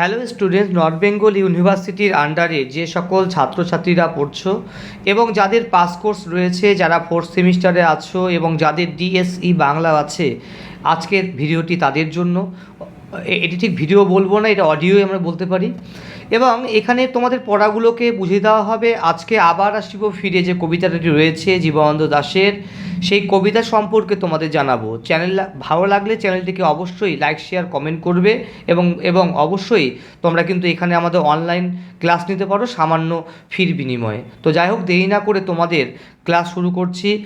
Hello students north Bengal ইউনিভার্সিটির আন্ডারে যে সকল ছাত্রছাত্রীরা পড়ছো এবং যাদের পাস কোর্স রয়েছে, যারা ফোর্থ সেমিস্টারে আছো এবং যাদের ডিএসই বাংলা আছে, আজকের ভিডিওটি তাদের জন্য। এটি ঠিক ভিডিও বলব না, এটা অডিওই আমরা বলতে পারি। এবং এখানে তোমাদের পড়াগুলোকে বুঝিয়ে দেওয়া হবে। আজকে আবার আসিব ফিরে যে কবিতাটি রয়েছে জীবানন্দ দাশের। সেই কবিতা সম্পর্কে তোমাদের জানাব। চ্যানেল ভালো লাগলে চ্যানেলটিকে অবশ্যই লাইক শেয়ার কমেন্ট করবে এবং এবং অবশ্যই তোমরা কিন্তু এখানে আমাদের অনলাইন ক্লাস নিতে পারো সামান্য ফির বিনিময়ে। তো যাই হোক, দেরি না করে তোমাদের ক্লাস শুরু করছি।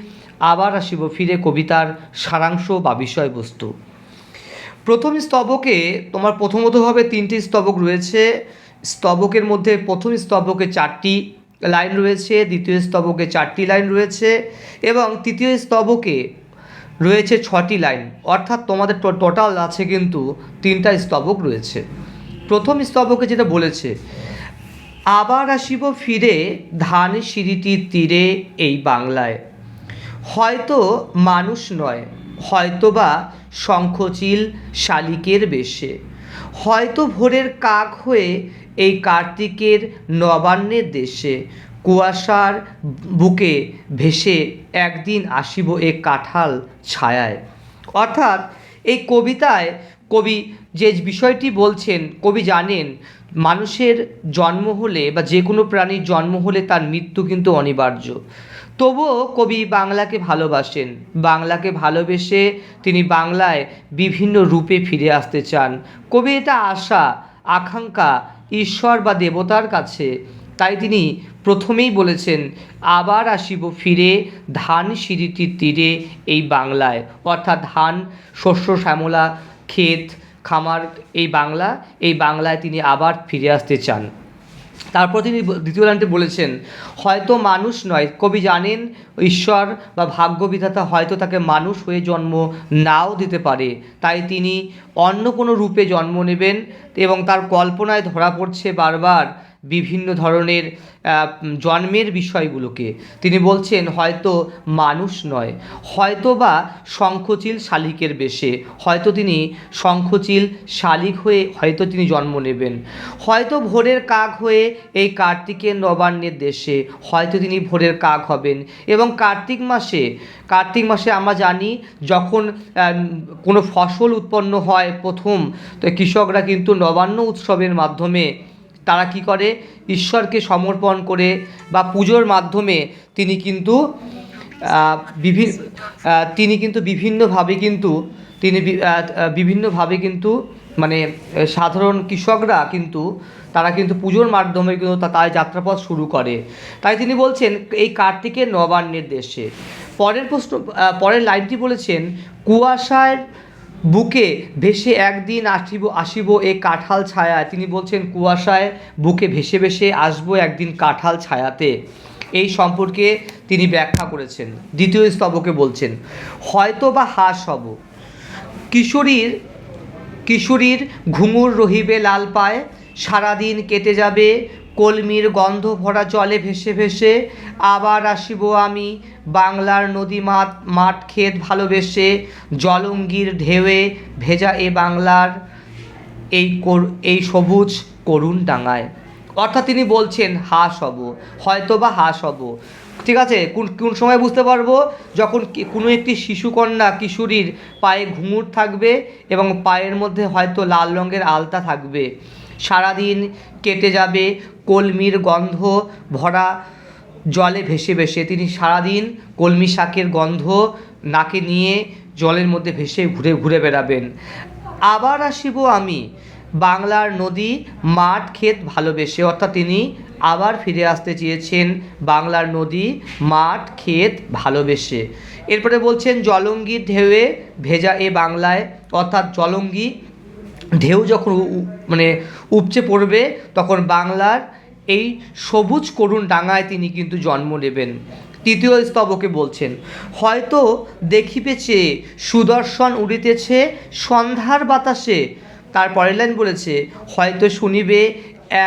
আবার আসিব ফিরে কবিতার সারাংশ বা বিষয়বস্তু। প্রথম স্তবকে তোমার প্রথমত হবে তিনটি স্তবক রয়েছে। স্তবকের মধ্যে প্রথম স্তবকে চারটি লাইন রয়েছে, দ্বিতীয় স্তবকে চারটি লাইন রয়েছে এবং তৃতীয় স্তবকে রয়েছে ছটি লাইন। অর্থাৎ তোমাদের টোটাল আছে কিন্তু তিনটা স্তবক রয়েছে। প্রথম স্তবকে যেটা বলেছে, আবার আসিব ফিরে ধান সিঁড়িটির তীরে এই বাংলায়। হয়তো মানুষ নয় হয়তোবা শঙ্খচিল শালিকের বেশে। হয়তো ভোরের কাক হয়ে এই কার্তিকের নবান্নের দেশে। কুয়াশার বুকে ভেসে একদিন আসিব এ কাঁঠাল ছায়ায়। অর্থাৎ এই কবিতায় কবি যে বিষয়টি বলছেন, কবি জানেন, মানুষের জন্ম হলে বা যে কোনো প্রাণীর জন্ম হলে তার মৃত্যু কিন্তু অনিবার্য। তবুও কবি বাংলাকে ভালোবাসেন। বাংলাকে ভালোবেসে তিনি বাংলায় বিভিন্ন রূপে ফিরে আসতে চান। কবি এটা আশা, আকাঙ্ক্ষা, ঈশ্বর বা দেবতার কাছে। তাই তিনি প্রথমেই বলেছেন, আবার আসিব ফিরে ধান সিঁড়িটির তীরে এই বাংলায়। অর্থাৎ ধান, শস্য, শ্যামলা ক্ষেত, খামার, এই বাংলা, এই বাংলায় তিনি আবার ফিরে আসতে চান। তারপর তিনি দ্বিতীয় লাইনটি বলেছেন, হয়তো মানুষ নয়, কবি জানেন ঈশ্বর বা ভাগ্যবিধাতা হয়তো তাকে মানুষ হয়ে জন্ম নাও দিতে পারে। তাই তিনি অন্য কোনো রূপে জন্ম নেবেন এবং তার কল্পনায় ধরা পড়ছে বারবার। বিভিন্ন ধরনের জন্মের বিষয়গুলোকে। তিনি বলছেন, হয়তো মানুষ নয় হয়তো বা শঙ্খচিল শালিকের বেশে, হয়তো তিনি শঙ্খচিল শালিক হয়ে হয়তো তিনি জন্ম নেবেন, হয়তো ভোরের কাক হয়ে এই কার্তিকের নবান্নের দেশে, হয়তো তিনি ভোরের কাক হবেন। এবং কার্তিক মাসে কার্তিক মাসে আমরা জানি, যখন কোনো ফসল উৎপন্ন হয় প্রথম, তো কৃষকরা কিন্তু নবান্ন উৎসবের মাধ্যমে তারা কি করে? ঈশ্বরকে সমর্পণ করে বা পুজোর মাধ্যমে তিনি কিন্তু বিভিন্ন তিনি কিন্তু বিভিন্নভাবে কিন্তু, তিনি বিভিন্নভাবে কিন্তু মানে সাধারণ কৃষকরা কিন্তু, তারা কিন্তু পুজোর মাধ্যমে কিন্তু তার যাত্রাপথ শুরু করে। তাই তিনি বলছেন, এই কার্তিকের নবান্নের দেশে। পরের প্রশ্ন পরের লাইনটি বলেছেন কুয়াশার বুকে ভেসে একদিন আসিব আসিব এ কাঁঠাল ছায়ায়। তিনি বলছেন, কুয়াশায় বুকে ভেসে ভেসে আসব একদিন কাঁঠাল ছায়াতে। এই সম্পর্কে তিনি ব্যাখ্যা করেছেন। দ্বিতীয় স্তবকে বলছেন হয়তো বা হাস হব। কিশোরীর কিশোরীর ঘুঙুর রহিবে লাল পায়। সারাদিন কেটে যাবে কলমির গন্ধ ভরা জলে ভেসে ভেসে আবার আসিব আমি বাংলার নদী মাঠ মাঠ ক্ষেত ভালোবেসে জলঙ্গির ঢেউয়ে ভেজা এ বাংলার এই এই সবুজ করুণ ডাঙায়। অর্থাৎ তিনি বলছেন হাস হব হয়তো বা হাস হব ঠিক আছে? কোন কোন সময় বুঝতে পারব? যখন কোনো একটি শিশুকন্যা কিশোরীর পায়ে ঘুঙুর থাকবে এবং পায়ের মধ্যে হয়তো লাল রঙের আলতা থাকবে। সারাদিন কেটে যাবে, কলমির গন্ধ ভরা জলে ভেসে ভেসে। তিনি সারাদিন কলমি শাকের গন্ধ নাকে নিয়ে জলের মধ্যে ভেসে ঘুরে ঘুরে বেড়াবেন। আবার আসিব আমি। বাংলার নদী মাঠ ক্ষেত ভালোবেসে। অর্থাৎ তিনি আবার ফিরে আসতে চেয়েছেন বাংলার নদী মাঠ ক্ষেত ভালোবেসে। এরপরে বলছেন জলঙ্গির ঢেউয়ে ভেজা এ বাংলায়। অর্থাৎ জলঙ্গি ঢেউ যখন মানে উপচে পড়বে, তখন বাংলার এই সবুজ করুণ ডাঙায় তিনি কিন্তু জন্ম নেবেন। তৃতীয় স্তবকে বলছেন, হয়তো দেখিবেছে সুদর্শন উড়িতেছে, সন্ধ্যার বাতাসে। তার পরের লাইন বলেছে, হয়তো শুনিবে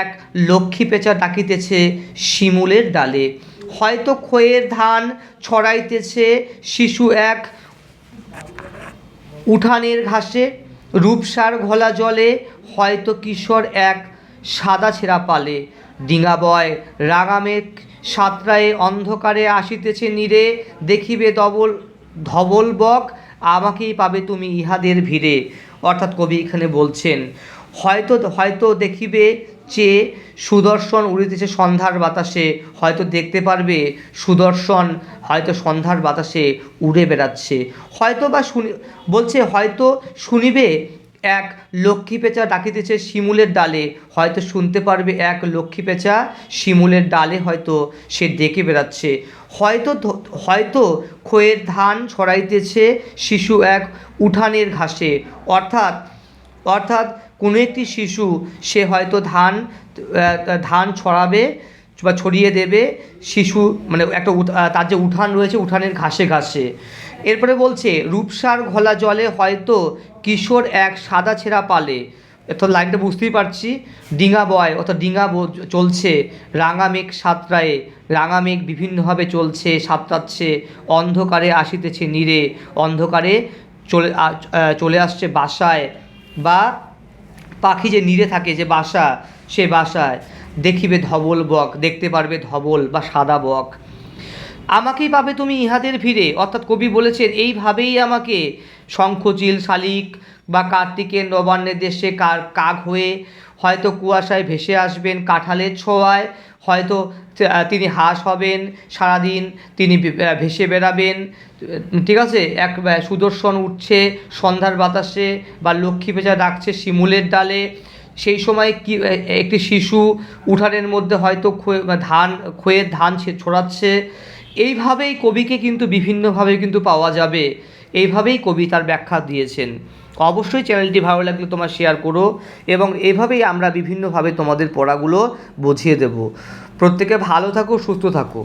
এক লক্ষ্মী পেঁচা ডাকিতেছে শিমুলের ডালে। হয়তো খয়ের ধান ছড়াইতেছে শিশু এক উঠানের ঘাসে। রূপসার ঘোলা জলে হয়তো কিশোর এক সাদা ছেঁড়া পালে। ডিঙা বয় রাগামেঘ সাতরায়ে অন্ধকারে আসিতেছে নীরে, দেখিবে ধবল ধবল বক, আমাকেই পাবে তুমি ইহাদের ভিড়ে। অর্থাৎ কবি এখানে বলছেন, হয়তো হয়তো দেখিবে চেয়ে সুদর্শন উড়িতেছে সন্ধ্যার বাতাসে, হয়তো দেখতে পারবে সুদর্শন, হয়তো সন্ধ্যার বাতাসে উড়ে বেড়াচ্ছে। হয়তো বা শুনি, বলছে, হয়তো শুনিবে এক লক্ষ্মী পেঁচা ডাকিতেছে শিমুলের ডালে, হয়তো শুনতে পারবে এক লক্ষ্মী পেঁচা শিমুলের ডালে হয়তো সে ডেকে বেড়াচ্ছে। হয়তো হয়তো খোয়ের ধান ছড়াইতেছে শিশু এক উঠানের ঘাসে। অর্থাৎ অর্থাৎ কোনো একটি শিশু, সে হয়তো ধান ধান ছড়াবে বা ছড়িয়ে দেবে, শিশু মানে একটা তার যে উঠান রয়েছে, উঠানের ঘাসে ঘাসে। এরপরে বলছে, রূপসার ঘোলা জলে হয়তো কিশোর এক সাদা ছেঁড়া পালে। তো লাইনটা বুঝতেই পারছি। ডিঙা বয়, অর্থাৎ ডিঙা চলছে, রাঙা মেঘ সাঁতরায়ে, রাঙা মেঘ বিভিন্নভাবে চলছে, সাঁতরাচ্ছে, অন্ধকারে আসিতেছে নীরে, অন্ধকারে চলে চলে আসছে বাসায় বা পাখি যে নীড়ে থাকে যে বাসা, সে বাসায় দেখিবে ধবল বক, দেখতে পারবে ধবল বা সাদা বক। আমাকেই পাবে তুমি ইহাদের ভিড়ে। অর্থাৎ কবি বলেছেন, এইভাবেই আমাকে শঙ্খচিল, শালিক বা কার্তিকের নবান্নের দেশে কাক হয়ে হয়তো কুয়াশায় ভেসে আসবেন, কাঁঠালের ছোঁয়ায় হয়তো তিনি হাঁস হবেন, সারাদিন তিনি ভেসে বেড়াবেন। ঠিক আছে? এক সুদর্শন উঠছে সন্ধ্যার বাতাসে বা লক্ষ্মী পেঁচা ডাকছে শিমুলের ডালে। সেই সময় কি একটি শিশু উঠানের মধ্যে হয়তো খয়ে, ধান, খয়ের ধান ছড়াচ্ছে। এইভাবেই কবিকে কিন্তু বিভিন্নভাবে কিন্তু পাওয়া যাবে। এইভাবেই কবি তার ব্যাখ্যা দিয়েছেন। অবশ্যই চ্যানেলটি ভালো লাগলে তোমার শেয়ার করো এবং এভাবেই আমরা বিভিন্নভাবে তোমাদের পড়াগুলো বুঝিয়ে দেব। প্রত্যেকে ভালো থাকো, সুস্থ থাকো।